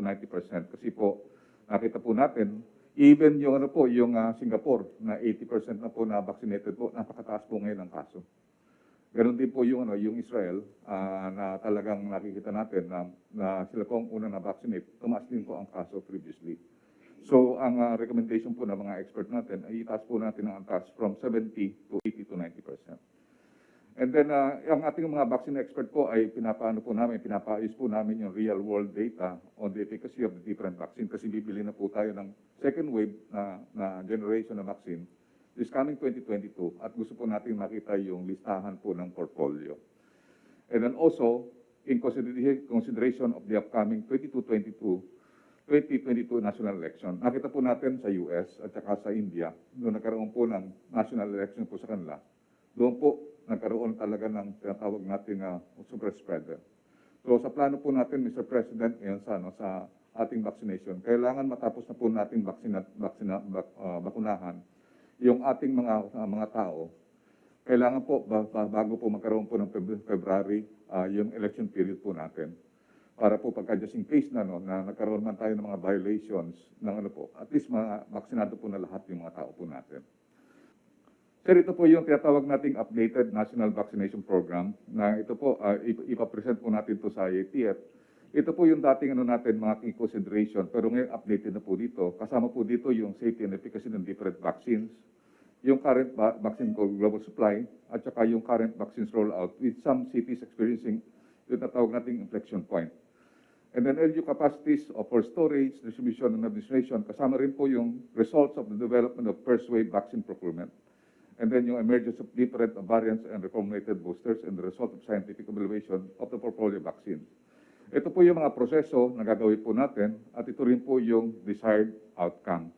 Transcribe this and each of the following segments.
to 90%. Kasi po, nakita po natin, even yung ano po, yung ah, Singapore na 80% na po na vaccinated po, napakataas po ngayon ang kaso. Ganon din po yung ano, yung Israel ah, na talagang nakikita natin na, na sila po ang una na vaccinate, tumaas din po ang kaso previously. So ang ah, recommendation po ng mga expert natin ay itaas po natin ang taas from 70 to 80 to 90%. And then, uh, ang ating mga vaccine expert po ay pinapaano po namin, pinapaayos po namin yung real world data on the efficacy of the different vaccine kasi bibili na po tayo ng second wave na, na generation na vaccine this coming 2022 at gusto po natin makita yung listahan po ng portfolio. And then also, in considera- consideration of the upcoming 22-22 2022 national election. Nakita po natin sa US at saka sa India, noong nagkaroon po ng national election po sa kanila, doon po nagkaroon talaga ng tinatawag nating uh, super spreader. So sa plano po natin, Mr. President, ngayon sa, ano, sa ating vaccination, kailangan matapos na po nating vaccina, vaccina, bak, ah, bakunahan yung ating mga ah, mga tao. Kailangan po, ba- ba- bago po magkaroon po ng Feb- February, ah, yung election period po natin para po pagka just in case na, no, na nagkaroon man tayo ng mga violations ng ano po, at least mga vaksinado po na lahat yung mga tao po natin. Sir, ito po yung tinatawag nating updated National Vaccination Program na ito po, uh, ip- ipapresent po natin to sa IATF. Ito po yung dating ano natin, mga key consideration, pero ngayon updated na po dito. Kasama po dito yung safety and efficacy ng different vaccines, yung current va- vaccine global supply, at saka yung current vaccines rollout with some cities experiencing yung tinatawag nating inflection point. And then LU capacities of for storage, distribution, and administration. Kasama rin po yung results of the development of first wave vaccine procurement. And then yung emergence of different variants and reformulated boosters and the result of scientific evaluation of the portfolio vaccines. Ito po yung mga proseso na gagawin po natin at ito rin po yung desired outcome.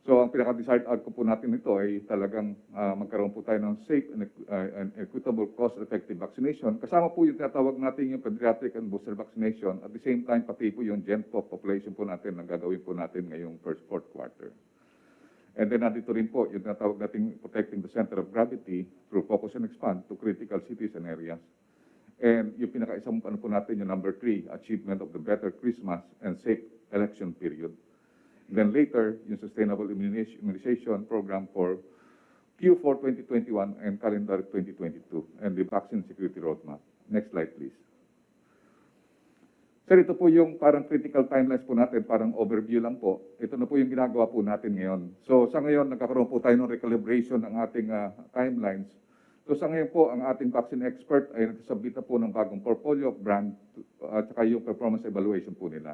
So ang pinaka-desired outcome po natin ito ay talagang ah, magkaroon po tayo ng safe and, ah, and equitable cost-effective vaccination. Kasama po yung tinatawag natin yung pediatric and booster vaccination. At the same time, pati po yung gen pop population po natin na gagawin po natin ngayong first fourth quarter. And then nandito rin po yung tinatawag nating protecting the center of gravity through focus and expand to critical cities and areas. And yung pinaka-isang ano po natin, yung number three, achievement of the better Christmas and safe election period. Then later, yung Sustainable Immunization Program for Q4 2021 and calendar 2022, and the Vaccine Security Roadmap. Next slide, please. Sir, ito po yung parang critical timelines po natin, parang overview lang po. Ito na po yung ginagawa po natin ngayon. So sa ngayon, nagkakaroon po tayo ng recalibration ng ating ah, timelines. So sa ngayon po, ang ating vaccine expert ay nagsabit na po ng bagong portfolio of brand at saka yung performance evaluation po nila.